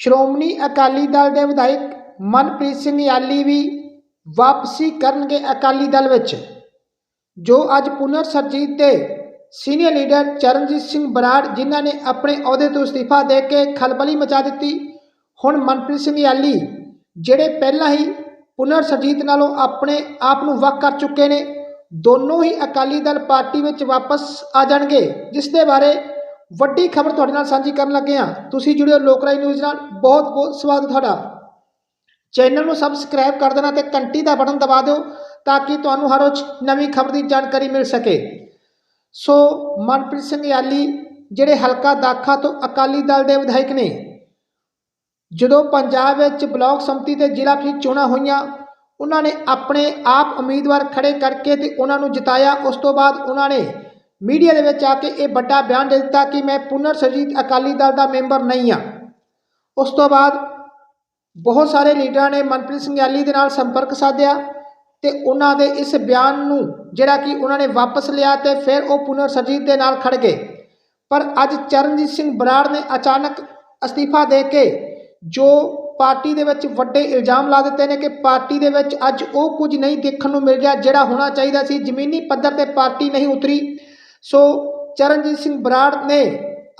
ਸ਼੍ਰੋਮਣੀ ਅਕਾਲੀ ਦਲ ਦੇ ਵਿਧਾਇਕ ਮਨਪ੍ਰੀਤ ਸਿੰਘ ਯਾਲੀ ਵੀ ਵਾਪਸੀ ਕਰਨਗੇ ਅਕਾਲੀ ਦਲ ਵਿੱਚ, ਜੋ ਅੱਜ ਪੁਨਰ ਸਰਜੀਤ ਦੇ ਸੀਨੀਅਰ ਲੀਡਰ ਚਰਨਜੀਤ ਸਿੰਘ ਬਰਾੜ ਜਿਨ੍ਹਾਂ ਨੇ ਆਪਣੇ ਅਹੁਦੇ ਤੋਂ ਅਸਤੀਫਾ ਦੇ ਕੇ ਖਲਬਲੀ ਮਚਾ ਦਿੱਤੀ। ਹੁਣ ਮਨਪ੍ਰੀਤ ਸਿੰਘ ਯਾਲੀ, ਜਿਹੜੇ ਪਹਿਲਾਂ ਹੀ ਪੁਨਰ ਸਰਜੀਤ ਨਾਲੋਂ ਆਪਣੇ ਆਪ ਨੂੰ ਵੱਖ ਕਰ ਚੁੱਕੇ ਨੇ, ਦੋਨੋਂ ਹੀ ਅਕਾਲੀ ਦਲ ਪਾਰਟੀ ਵਿੱਚ ਵਾਪਸ ਆ ਜਾਣਗੇ, ਜਿਸ ਦੇ ਬਾਰੇ ਵੱਡੀ ਖਬਰ ਤੁਹਾਡੇ ਨਾਲ ਸਾਂਝੀ ਕਰਨ ਲੱਗੇ ਹਾਂ। ਤੁਸੀਂ ਜੁੜਿਓ ਲੋਕਰਾਈ ਨਿਊਜ਼ ਨਾਲ। ਬਹੁਤ ਬਹੁਤ ਸਵਾਗਤ ਤੁਹਾਡਾ। ਚੈਨਲ ਨੂੰ ਸਬਸਕ੍ਰਾਈਬ ਕਰ ਦੇਣਾ ਤੇ ਘੰਟੀ ਦਾ ਬਟਨ ਦਬਾ ਦਿਓ ਤਾਂ ਕਿ ਤੁਹਾਨੂੰ ਹਰ ਰੋਜ਼ ਨਵੀਂ ਖਬਰ ਦੀ ਜਾਣਕਾਰੀ ਮਿਲ ਸਕੇ। ਸੋ, ਮਨਪ੍ਰੀਤ ਸਿੰਘ ਯਾਲੀ, ਜਿਹੜੇ ਹਲਕਾ ਦਾਖਾ ਤੋਂ ਅਕਾਲੀ ਦਲ ਦੇ ਵਿਧਾਇਕ ਨੇ, ਜਦੋਂ ਪੰਜਾਬ ਵਿੱਚ ਬਲਾਕ ਸੰਮਤੀ ਤੇ ਜ਼ਿਲ੍ਹਾ ਪ੍ਰੀਸ਼ਦ ਚੋਣਾਂ ਹੋਈਆਂ, ਉਹਨਾਂ ਨੇ ਆਪਣੇ ਆਪ ਉਮੀਦਵਾਰ ਖੜੇ ਕਰਕੇ ਤੇ ਉਹਨਾਂ ਨੂੰ ਜਿਤਾਇਆ। ਉਸ ਤੋਂ ਬਾਅਦ ਉਹਨਾਂ ਨੇ ਮੀਡੀਆ ਦੇ ਵਿੱਚ ਆ ਕੇ ਇਹ ਵੱਡਾ ਬਿਆਨ ਦੇ ਦਿੱਤਾ ਕਿ ਮੈਂ ਪੁਨਰ ਸਰਜੀਤ ਅਕਾਲੀ ਦਲ ਦਾ ਮੈਂਬਰ ਨਹੀਂ ਹਾਂ। ਉਸ ਤੋਂ ਬਾਅਦ ਬਹੁਤ ਸਾਰੇ ਲੀਡਰਾਂ ਨੇ ਮਨਪ੍ਰੀਤ ਸਿੰਘ ਯਾਲੀ ਦੇ ਨਾਲ ਸੰਪਰਕ ਸਾਧਿਆ ਤੇ ਉਹਨਾਂ ਦੇ ਇਸ ਬਿਆਨ ਨੂੰ ਜਿਹੜਾ ਕਿ ਉਹਨਾਂ ਨੇ ਵਾਪਸ ਲਿਆ ਤੇ ਫਿਰ ਉਹ ਪੁਨਰ ਸਰਜੀਤ ਦੇ ਨਾਲ ਖੜ ਗਏ। ਪਰ ਅੱਜ ਚਰਨਜੀਤ ਸਿੰਘ ਬਰਾੜ ਨੇ ਅਚਾਨਕ ਅਸਤੀਫਾ ਦੇ ਕੇ ਜੋ ਪਾਰਟੀ ਦੇ ਵਿੱਚ ਵੱਡੇ ਇਲਜ਼ਾਮ ਲਾ ਦਿੱਤੇ ਨੇ ਕਿ ਪਾਰਟੀ ਦੇ ਵਿੱਚ ਅੱਜ ਉਹ ਕੁਝ ਨਹੀਂ ਦੇਖਣ ਨੂੰ ਮਿਲ ਰਿਹਾ ਜਿਹੜਾ ਹੋਣਾ ਚਾਹੀਦਾ ਸੀ। ਜ਼ਮੀਨੀ ਪੱਧਰ ਤੇ ਪਾਰਟੀ ਨਹੀਂ ਉਤਰੀ। ਸੋ ਚਰਨਜੀਤ ਸਿੰਘ ਬਰਾੜ ਨੇ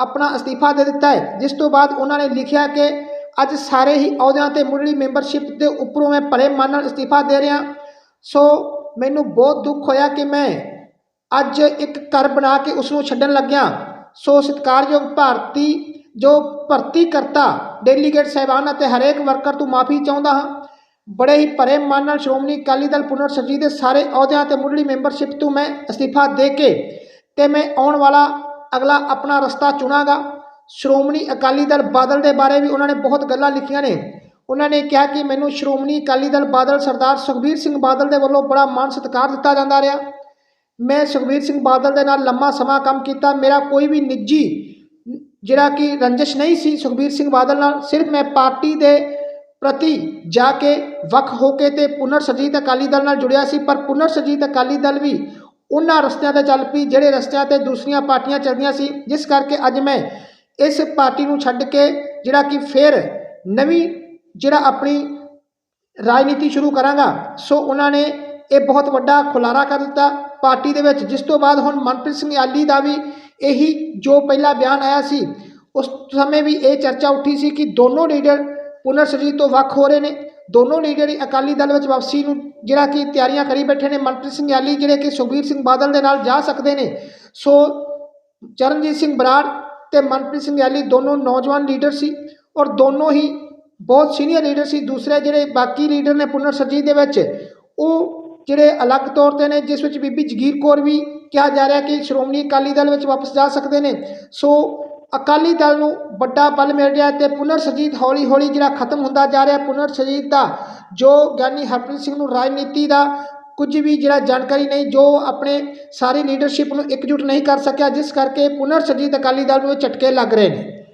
ਆਪਣਾ ਅਸਤੀਫਾ ਦੇ ਦਿੱਤਾ ਹੈ, ਜਿਸ ਤੋਂ ਬਾਅਦ ਉਹਨਾਂ ਨੇ ਲਿਖਿਆ ਕਿ ਅੱਜ ਸਾਰੇ ਹੀ ਅਹੁਦਿਆਂ ਤੇ ਮੁੱਢਲੀ ਮੈਂਬਰਸ਼ਿਪ ਦੇ ਉੱਪਰੋਂ ਮੈਂ ਭਲੇ ਮਨ ਨਾਲ ਅਸਤੀਫਾ ਦੇ ਰਿਹਾ। ਸੋ ਮੈਨੂੰ ਬਹੁਤ ਦੁੱਖ ਹੋਇਆ ਕਿ ਮੈਂ ਅੱਜ ਇੱਕ ਘਰ ਬਣਾ ਕੇ ਉਸ ਨੂੰ ਛੱਡਣ ਲੱਗਿਆ। ਸੋ ਸਤਿਕਾਰਯੋਗ ਭਾਰਤੀ, ਜੋ ਭਰਤੀ ਕਰਤਾ, ਡੈਲੀਗੇਟ ਸਾਹਿਬਾਨ ਅਤੇ ਹਰੇਕ ਵਰਕਰ ਤੋਂ ਮਾਫੀ ਚਾਹੁੰਦਾ ਹਾਂ। ਬੜੇ ਹੀ ਭਰੇ ਮਨ ਨਾਲ ਸ਼੍ਰੋਮਣੀ ਅਕਾਲੀ ਦਲ ਪੁਨਰ ਸਰਜੀਤ ਦੇ ਸਾਰੇ ਅਹੁਦਿਆਂ ਤੇ ਮੁੱਢਲੀ ਮੈਂਬਰਸ਼ਿਪ ਤੋਂ ਮੈਂ ਅਸਤੀਫਾ ਦੇ ਕੇ ਤੇ ਮੈਂ ਆਉਣ ਵਾਲਾ ਅਗਲਾ ਆਪਣਾ ਰਸਤਾ ਚੁਣਾਂਗਾ। ਸ਼੍ਰੋਮਣੀ ਅਕਾਲੀ ਦਲ ਬਾਦਲ ਦੇ ਬਾਰੇ ਵੀ ਉਹਨਾਂ ਨੇ ਬਹੁਤ ਗੱਲਾਂ ਲਿਖੀਆਂ ਨੇ। ਉਹਨਾਂ ਨੇ ਕਿਹਾ ਕਿ ਮੈਨੂੰ ਸ਼੍ਰੋਮਣੀ ਅਕਾਲੀ ਦਲ ਬਾਦਲ ਸਰਦਾਰ ਸੁਖਬੀਰ ਸਿੰਘ ਬਾਦਲ ਦੇ ਵੱਲੋਂ ਬੜਾ ਮਾਣ ਸਤਿਕਾਰ ਦਿੱਤਾ ਜਾਂਦਾ ਰਿਹਾ। ਮੈਂ ਸੁਖਬੀਰ ਸਿੰਘ ਬਾਦਲ ਦੇ ਨਾਲ ਲੰਮਾ ਸਮਾਂ ਕੰਮ ਕੀਤਾ। ਮੇਰਾ ਕੋਈ ਵੀ ਨਿੱਜੀ ਜਿਹੜਾ ਕਿ ਰੰਜਿਸ਼ ਨਹੀਂ ਸੀ ਸੁਖਬੀਰ ਸਿੰਘ ਬਾਦਲ ਨਾਲ, ਸਿਰਫ ਮੈਂ ਪਾਰਟੀ ਦੇ ਪ੍ਰਤੀ ਜਾ ਕੇ ਵੱਖ ਹੋ ਕੇ ਤੇ ਪੁਨਰ ਸਰਜੀਤ ਅਕਾਲੀ ਦਲ ਨਾਲ ਜੁੜਿਆ ਸੀ। ਪਰ ਪੁਨਰ ਸਰਜੀਤ ਅਕਾਲੀ ਦਲ ਵੀ ਉਹਨਾਂ ਰਸਤਿਆਂ ਤੇ ਚੱਲ ਪਈ, ਜਿਹੜੇ ਰਸਤਿਆਂ ਤੇ ਦੂਸਰੀਆਂ ਪਾਰਟੀਆਂ ਚੱਲਦੀਆਂ ਸੀ, ਜਿਸ ਕਰਕੇ ਅੱਜ ਮੈਂ ਇਸ ਪਾਰਟੀ ਨੂੰ ਛੱਡ ਕੇ ਜਿਹੜਾ ਕਿ ਫਿਰ ਨਵੀਂ ਜਿਹੜਾ ਆਪਣੀ ਰਾਜਨੀਤੀ ਸ਼ੁਰੂ ਕਰਾਂਗਾ, ਸੋ ਉਹਨਾਂ ਨੇ ਇਹ ਬਹੁਤ ਵੱਡਾ ਖੁਲਾਰਾ ਕਰ ਦਿੱਤਾ ਪਾਰਟੀ ਦੇ ਵਿੱਚ। ਜਿਸ ਤੋਂ ਬਾਅਦ ਹੁਣ ਮਨਪ੍ਰੀਤ ਸਿੰਘ ਆਲੀ ਦਾ ਵੀ ਇਹੀ ਜੋ ਪਹਿਲਾ ਬਿਆਨ ਆਇਆ ਸੀ, ਉਸ ਸਮੇਂ ਵੀ ਇਹ ਚਰਚਾ ਉੱਠੀ ਸੀ ਕਿ ਦੋਨੋਂ ਲੀਡਰ ਪੁਨਰ ਤੋਂ ਵੱਖ ਹੋ ਰਹੇ ਨੇ। ਦੋਨੋਂ ਲੀਡਰ ਅਕਾਲੀ ਦਲ ਵਿੱਚ ਵਾਪਸੀ ਨੂੰ ਜਿਹੜਾ ਕਿ ਤਿਆਰੀਆਂ ਕਰੀ ਬੈਠੇ ਨੇ, ਮਨਪ੍ਰੀਤ ਸਿੰਘ ਆਲੀ ਜਿਹੜੇ ਕਿ ਸੁਖਬੀਰ ਸਿੰਘ ਬਾਦਲ ਦੇ ਨਾਲ ਜਾ ਸਕਦੇ ਨੇ। ਸੋ ਚਰਨਜੀਤ ਸਿੰਘ ਬਰਾੜ ਤੇ ਮਨਪ੍ਰੀਤ ਸਿੰਘ ਆਲੀ ਦੋਨੋਂ ਨੌਜਵਾਨ ਲੀਡਰ ਸੀ ਔਰ ਦੋਨੋਂ ਹੀ ਬਹੁਤ ਸੀਨੀਅਰ ਲੀਡਰ ਸੀ। ਦੂਸਰੇ ਜਿਹੜੇ ਬਾਕੀ ਲੀਡਰ ਨੇ ਪੁਨਰ ਸਰਜੀਤ ਦੇ ਵਿੱਚ, ਉਹ ਜਿਹੜੇ ਅਲੱਗ ਤੌਰ ਤੇ ਨੇ, ਜਿਸ ਵਿੱਚ ਬੀਬੀ ਜਗੀਰ ਕੌਰ ਵੀ ਕਿਹਾ ਜਾ ਰਿਹਾ ਕਿ ਸ਼੍ਰੋਮਣੀ ਅਕਾਲੀ ਦਲ ਵਿੱਚ ਵਾਪਸ ਜਾ ਸਕਦੇ ਨੇ। ਸੋ ਅਕਾਲੀ ਦਲ ਨੂੰ ਵੱਡਾ ਬਲ ਮਿਲ ਰਿਹਾ ਤੇ ਪੁਨਰ ਸਰਜੀਤ ਹੌਲੀ ਹੌਲੀ ਜਿਹੜਾ ਖਤਮ ਹੁੰਦਾ ਜਾ ਰਿਹਾ, ਪੁਨਰ ਸਰਜੀਤ ਦਾ, ਜੋ ਗਿਆਨੀ ਹਰਪ੍ਰੀਤ ਸਿੰਘ ਨੂੰ ਰਾਜਨੀਤੀ ਦਾ ਕੁਝ ਵੀ ਜਿਹੜਾ ਜਾਣਕਾਰੀ ਨਹੀਂ, ਜੋ ਆਪਣੇ ਸਾਰੀ ਲੀਡਰਸ਼ਿਪ ਨੂੰ ਇਕਜੁੱਟ ਨਹੀਂ ਕਰ ਸਕਿਆ, ਜਿਸ ਕਰਕੇ ਪੁਨਰ ਸਰਜੀਤ ਅਕਾਲੀ ਦਲ ਨੂੰ ਝਟਕੇ ਲੱਗ ਰਹੇ ਨੇ।